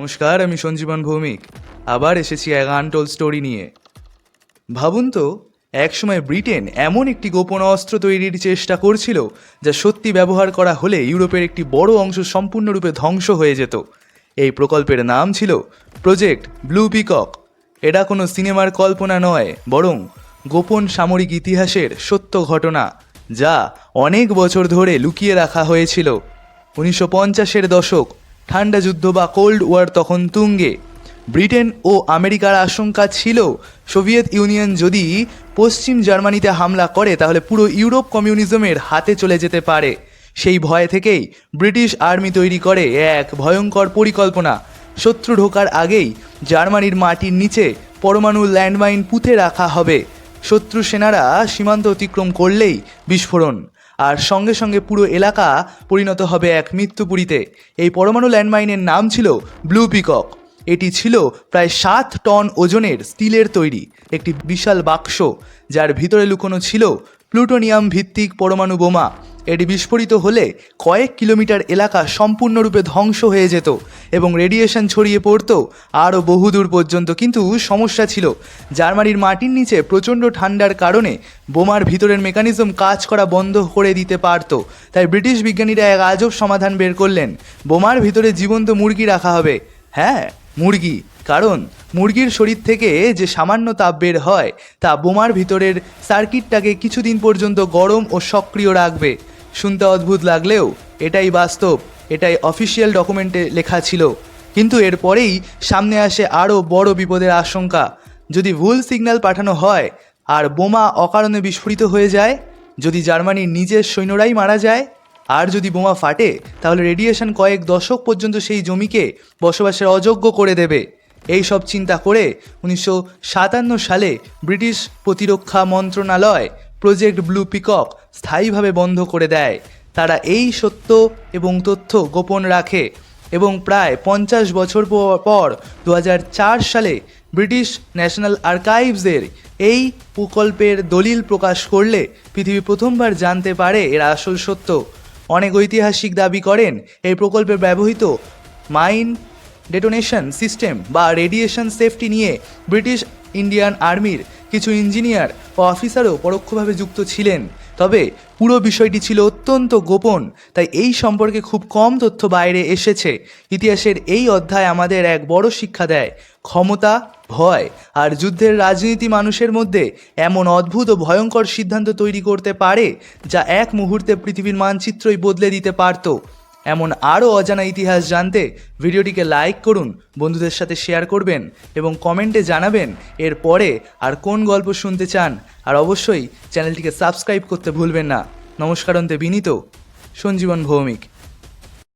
নমস্কার, আমি সঞ্জীবন ভৌমিক। আবার এসেছি এক আনটোল স্টোরি নিয়ে। ভাবুন তো, একসময় ব্রিটেন এমন একটি গোপন অস্ত্র তৈরির চেষ্টা করছিল, যা সত্যি ব্যবহার করা হলে ইউরোপের একটি বড় অংশ সম্পূর্ণরূপে ধ্বংস হয়ে যেত। এই প্রকল্পের নাম ছিল প্রজেক্ট ব্লু পিকক। এটা কোনো সিনেমার কল্পনা নয়, বরং গোপন সামরিক ইতিহাসের সত্য ঘটনা, যা অনেক বছর ধরে লুকিয়ে রাখা হয়েছিল। উনিশশো পঞ্চাশের দশক ঠান্ডা যুদ্ধ বা কোল্ড ওয়ার তখন তুঙ্গে। ব্রিটেন ও আমেরিকার আশঙ্কা ছিল, সোভিয়েত ইউনিয়ন যদি পশ্চিম জার্মানিতে হামলা করে, তাহলে পুরো ইউরোপ কমিউনিজমের হাতে চলে যেতে পারে। সেই ভয় থেকেই ব্রিটিশ আর্মি তৈরি করে এক ভয়ঙ্কর পরিকল্পনা। শত্রু ঢোকার আগেই জার্মানির মাটির নিচে পরমাণু ল্যান্ডমাইন পুঁতে রাখা হবে। শত্রু সেনারা সীমান্ত অতিক্রম করলেই বিস্ফোরণ। আর সঙ্গে সঙ্গে পুরো এলাকা পরিণত হবে এক মৃত্যুপুরীতে। এই পরমাণু ল্যান্ডমাইনের নাম ছিল ব্লু পিকক। এটি ছিল প্রায় সাত টন ওজনের স্টিলের তৈরি, একটি বিশাল বাক্স, যার ভিতরে লুকোনো ছিল প্লুটোনিয়াম ভিত্তিক পরমাণু বোমা। এটি বিস্ফোরিত হলে কয়েক কিলোমিটার এলাকা সম্পূর্ণরূপে ধ্বংস হয়ে যেত। এবং রেডিয়েশন ছড়িয়ে পড়তো আরও বহুদূর পর্যন্ত কিন্তু সমস্যা ছিল। জার্মানির মাটির নিচে প্রচণ্ড ঠান্ডার কারণে বোমার ভিতরের মেকানিজম কাজ করা বন্ধ করে দিতে পারতো। তাই ব্রিটিশ বিজ্ঞানীরা এক আজব সমাধান বের করলেন। বোমার ভিতরে জীবন্ত মুরগি রাখা হবে। হ্যাঁ মুরগি। কারণ মুরগির শরীর থেকে যে সামান্য তাপ বের হয়, তা বোমার ভিতরের সার্কিটটাকে কিছুদিন পর্যন্ত গরম ও সক্রিয় রাখবে। শুনতে অদ্ভুত লাগলেও এটাই বাস্তব। এটাই অফিসিয়াল ডকুমেন্টে লেখা ছিল। কিন্তু এরপরেই সামনে আসে আরও বড় বিপদের আশঙ্কা। যদি ভুল সিগন্যাল পাঠানো হয়, আর বোমা অকারণে বিস্ফোরিত হয়ে যায়, যদি জার্মানির নিজের সৈন্যরাই মারা যায়, আর যদি বোমা ফাটে, তাহলে রেডিয়েশন কয়েক দশক পর্যন্ত সেই জমিকে বসবাসের অযোগ্য করে দেবে। এই সব চিন্তা করে উনিশশো সাতান্ন সালে ব্রিটিশ প্রতিরক্ষা মন্ত্রণালয় প্রজেক্ট ব্লু পিকক স্থায়ীভাবে বন্ধ করে দেয়। তারা এই সত্য এবং তথ্য গোপন রাখে এবং প্রায় পঞ্চাশ বছর পর দু হাজার চার সালে ব্রিটিশ ন্যাশনাল আর্কাইভসের এই প্রকল্পের দলিল প্রকাশ করলে পৃথিবী প্রথমবার জানতে পারে এর আসল সত্য। অনেক ঐতিহাসিক দাবি করেন এই প্রকল্পে ব্যবহৃত মাইন ডেটোনেশন সিস্টেম বা রেডিয়েশন সেফটি নিয়ে ব্রিটিশ ইন্ডিয়ান আর্মির কিছু ইঞ্জিনিয়ার ও অফিসারও পরোক্ষভাবে যুক্ত ছিলেন। তবে পুরো বিষয়টি ছিল অত্যন্ত গোপন, তাই এই সম্পর্কে খুব কম তথ্য বাইরে এসেছে। ইতিহাসের এই অধ্যায় আমাদের এক বড় শিক্ষা দেয়, ক্ষমতা, ভয় আর যুদ্ধের রাজনীতি মানুষের মধ্যে এমন অদ্ভুত ও ভয়ঙ্কর সিদ্ধান্ত তৈরি করতে পারে, যা এক মুহূর্তে পৃথিবীর মানচিত্রই বদলে দিতে পারতো। এমন আরও অজানা ইতিহাস জানতে ভিডিওটিকে লাইক করুন, বন্ধুদের সাথে শেয়ার করবেন এবং কমেন্টে জানাবেন এর পরে আর কোন গল্প শুনতে চান। আর অবশ্যই চ্যানেলটিকে সাবস্ক্রাইব করতে ভুলবেন না। নমস্কার অন্তে বিনীত, সঞ্জীবন ভৌমিক।